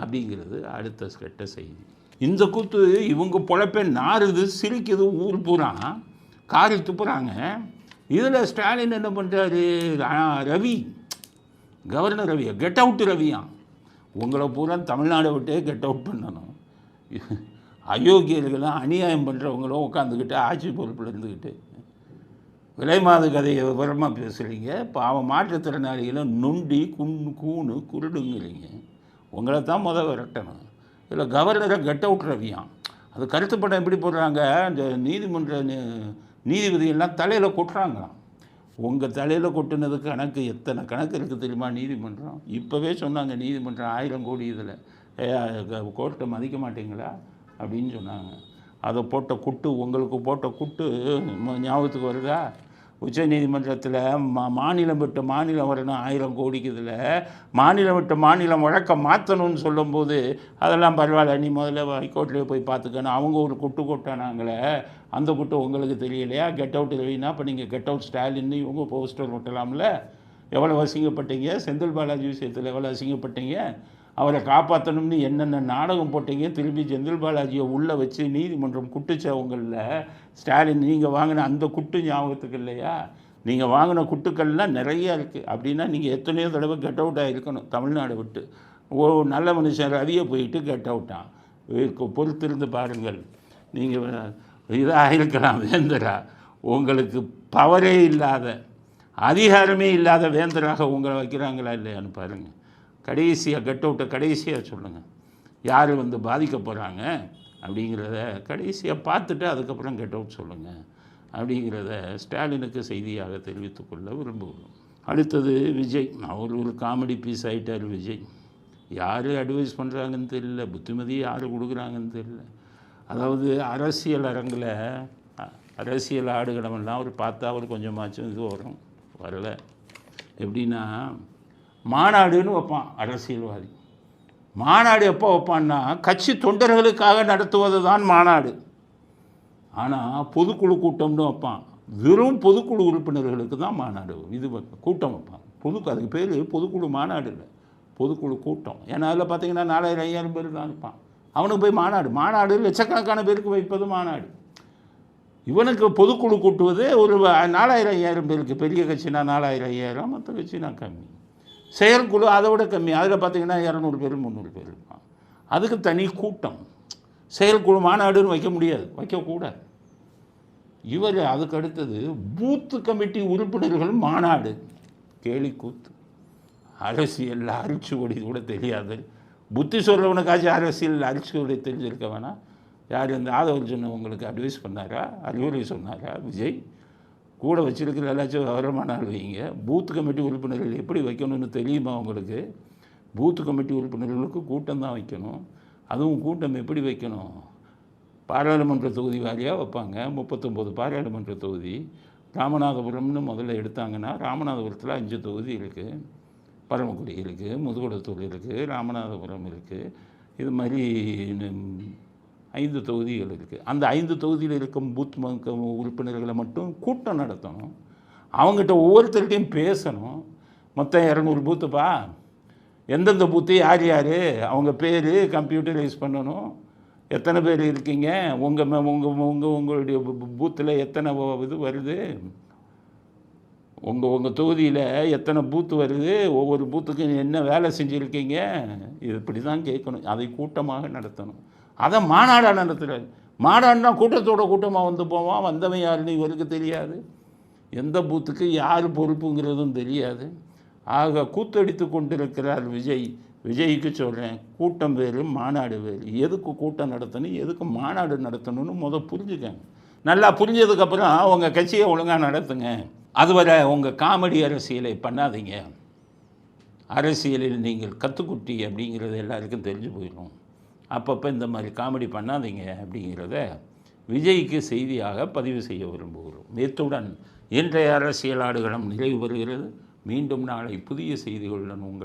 அப்படிங்கிறது அடுத்த கெட்ட செய்தி. இந்த கூத்து இவங்க பொழப்பே நாறுது சிரிக்குது ஊர் பூரா. காரி துப்புறாங்க. இதில் ஸ்டாலின் என்ன பண்ணுறாரு ரவி. கவர்னர் ரவியா? கெட் அவுட் ரவியா? உங்களை பூரா தமிழ்நாடை விட்டே கெட் அவுட் பண்ணணும். அயோக்கியர்களும் அநியாயம் பண்ணுறவங்களும் உட்காந்துக்கிட்டு ஆட்சி பொறுப்பில் இருந்துக்கிட்டு விலைமாத கதையை விவரமாக பேசுகிறீங்க பாவம் மாற்றுத்திறனாளிகளும் நொண்டி குன் கூணு குருடுங்கிறீங்க. உங்களை தான் முதல் விரட்டணும். இதில் கவர்னரை கெட் அவுட் ரவியான் அது கருத்து படம் எப்படி போடுறாங்க? இந்த நீதிமன்ற நி- நீதிபதியெல்லாம் தலையில் கொட்டுறாங்களாம். உங்கள் தலையில் கொட்டுனது கணக்கு எத்தனை கணக்கு இருக்குது தெரியுமா? நீதிமன்றம். இப்போவே சொன்னாங்க நீதிமன்றம் ஆயிரம் கோடி இதில். கோர்ட்டை மதிக்க மாட்டீங்களா? அப்படின்னு சொன்னாங்க. அதை போட்ட குட்டு உங்களுக்கு போட்ட குட்டு ம- ஞாபகத்துக்கு வருதா? உச்ச நீதிமன்றத்தில் மா மாநிலம் விட்டு மாநிலம் வரணும் ஆயிரம் கோடிக்கு இதில் மாநிலம் விட்டு மாநிலம் வழக்கம் மாற்றணும்னு சொல்லும்போது அதெல்லாம் பரவாயில்ல நீ முதல்ல ஹைகோர்ட்லேயே போய் பார்த்துக்கணும். அவங்க ஒரு குட்டு கொட்டானாங்களே அந்த குட்டு உங்களுக்கு தெரியலையா? கெட் அவுட் ரவினா இப்போ நீங்கள் கெட் அவுட் ஸ்டாலின்னு இவங்க போஸ்டர் ஒட்டலாம்ல? எவ்வளோ அசிங்கப்பட்டீங்க? செந்தில் பாலாஜி விஷயத்தில் எவ்வளோ அசிங்கப்பட்டீங்க? அவரை காப்பாற்றணும்னு என்னென்ன நாடகம் போட்டீங்க திரும்பி செந்தில் பாலாஜியை உள்ளே வச்சு நீதிமன்றம் குட்டுச்சவங்களில் ஸ்டாலின் நீங்கள் வாங்கின அந்த குட்டு ஞாபகத்துக்கு இல்லையா? நீங்கள் வாங்கின குட்டுக்கள்லாம் நிறைய இருக்குது அப்படின்னா நீங்கள் எத்தனையோ தடவை கெட் அவுட் ஆகிருக்கணும் தமிழ்நாடு விட்டு. ஓ நல்ல மனுஷன் ரவியை போயிட்டு கெட் அவுட்டான் பொறுத்திருந்து பாருங்கள். நீங்கள் இதாக இருக்கலாம் வேந்தரா. உங்களுக்கு பவரே இல்லாத அதிகாரமே இல்லாத வேந்தராக உங்களை வைக்கிறாங்களா இல்லையான்னு பாருங்கள் கடைசியாக கெட் அவுட்டை கடைசியாக சொல்லுங்கள் யார் வந்து பாதிக்க போகிறாங்க அப்படிங்கிறத கடைசியாக பார்த்துட்டு அதுக்கப்புறம் கெட் அவுட் சொல்லுங்கள் அப்படிங்கிறத ஸ்டாலினுக்கு செய்தியாக தெரிவித்துக்கொள்ள விரும்புகிறோம். அடுத்தது விஜய். அவர் ஒரு காமெடி பீஸ் ஆகிட்டார் விஜய். யார் அட்வைஸ் பண்ணுறாங்கன்னு தெரியல. புத்திமதி யார் கொடுக்குறாங்கன்னு தெரியல. அதாவது அரசியல் அரங்கில் அரசியல் ஆடுகளமெல்லாம் அவர் பார்த்தா அவர் கொஞ்சமாச்சும் இது வரும். வரல. எப்படின்னா மாநாடுன்னு வைப்பான் அரசியல்வாதி. மாநாடு எப்போ வைப்பான்னா கட்சி தொண்டர்களுக்காக நடத்துவது தான் மாநாடு. ஆனால் பொதுக்குழு கூட்டம்னு வைப்பான். வெறும் பொதுக்குழு உறுப்பினர்களுக்கு தான் மாநாடு இது கூட்டம் வைப்பான். பொது அதுக்கு பேர் பொதுக்குழு மாநாடு இல்லை. பொதுக்குழு கூட்டம். ஏன்னா அதில் பார்த்தீங்கன்னா நாலாயிரம் ஐயாயிரம் பேர் தான் இருப்பான். அவனுக்கு போய் மாநாடு. மாநாடு லட்சக்கணக்கான பேருக்கு வைப்பது மாநாடு. இவனுக்கு பொதுக்குழு கூட்டுவது ஒரு நாலாயிரம் ஐயாயிரம் பேருக்கு. பெரிய கட்சினா நாலாயிரம் ஐயாயிரம் மற்ற கட்சினா கம்மி. செயற்குழு அதை விட கம்மி. அதில் பார்த்தீங்கன்னா இரநூறு பேர் முந்நூறு பேர் அதுக்கு தனி கூட்டம். செயற்குழு மாநாடுன்னு வைக்க முடியாது. வைக்கக்கூடாது. இவர் அதுக்கு அடுத்தது பூத்து கமிட்டி உறுப்பினர்கள் மாநாடு. கேலி கூத்து. அரசியலில் அரிச்சுவடி கூட தெரியாது. புத்தி சொல்கிறவனுக்காச்சும் அரசியல் அரிச்சுவடி தெரிஞ்சிருக்க வேணாம். யார் இந்த ஆதவர்ஜன் உங்களுக்கு அட்வைஸ் பண்ணாரா? அறிவுரை சொன்னாரா? விஜய்? கூட வச்சிருக்கிற எல்லாச்சும் விவரமான ஆள் வைங்க. பூத் கமிட்டி உறுப்பினர்கள் எப்படி வைக்கணும்னு தெரியுமா உங்களுக்கு? பூத் கமிட்டி உறுப்பினர்களுக்கு கூட்டம் தான் வைக்கணும். அதுவும் கூட்டம் எப்படி வைக்கணும்? பாராளுமன்ற தொகுதி வாரியாக வைப்பாங்க. முப்பத்தொம்போது பாராளுமன்ற தொகுதி. ராமநாதபுரம்னு முதல்ல எடுத்தாங்கன்னா ராமநாதபுரத்தில் அஞ்சு தொகுதி இருக்குது பரமக்குடி இருக்குது முதுகுளத்தூர் இருக்குது ராமநாதபுரம் இருக்குது இது மாதிரி ஐந்து தொகுதிகள் இருக்குது அந்த ஐந்து தொகுதியில் இருக்கும் பூத் உறுப்பினர்களை மட்டும் கூட்டம் நடத்தணும். அவங்ககிட்ட ஒவ்வொருத்தர்கிட்டையும் பேசணும். மொத்தம் இரநூறு பூத்துப்பா. எந்தெந்த பூத்து யார் யார் அவங்க பேர் கம்ப்யூட்டரைஸ் பண்ணணும். எத்தனை பேர் இருக்கீங்க? உங்கள் உங்கள் உங்கள் உங்களுடைய பூத்தில் எத்தனை இது வருது? உங்கள் உங்கள் தொகுதியில் எத்தனை பூத்து வருது? ஒவ்வொரு பூத்துக்கும் என்ன வேலை செஞ்சுருக்கீங்க? இது இப்படி தான் கேட்கணும். அதை கூட்டமாக நடத்தணும். அதை மாநாடாக நடத்துகிறாரு மாநாடுனா கூட்டத்தோட கூட்டமாக வந்து போவான் வந்தவன் யாருன்னு இவருக்கு தெரியாது. எந்த பூத்துக்கு யார் பொறுப்புங்கிறதும் தெரியாது. ஆக கூத்தடித்து கொண்டிருக்கிறார் விஜய். விஜய்க்கு சொல்கிறேன் கூட்டம் வேறு மாநாடு வேறு. எதுக்கு கூட்டம் நடத்தணும்? எதுக்கு மாநாடு நடத்தணும்னு முத புரிஞ்சுக்கங்க. நல்லா புரிஞ்சதுக்கப்புறம் உங்கள் கட்சியை ஒழுங்காக நடத்துங்க. அதுவரை உங்கள் காமெடி அரசியலை பண்ணாதீங்க. அரசியலில் நீங்கள் கத்துக்குட்டி அப்படிங்கிறது எல்லாருக்கும் தெரிஞ்சு போயிடும். அப்பப்போ இந்த மாதிரி காமெடி பண்ணாதீங்க அப்படிங்கிறத விஜய்க்கு செய்தியாக பதிவு செய்ய விரும்புகிறோம். இத்துடன் இன்றைய அரசியல் ஆடுகளம் நிறைவு பெறுகிறது. மீண்டும் நாளை புதிய செய்திகளுடன் உங்களை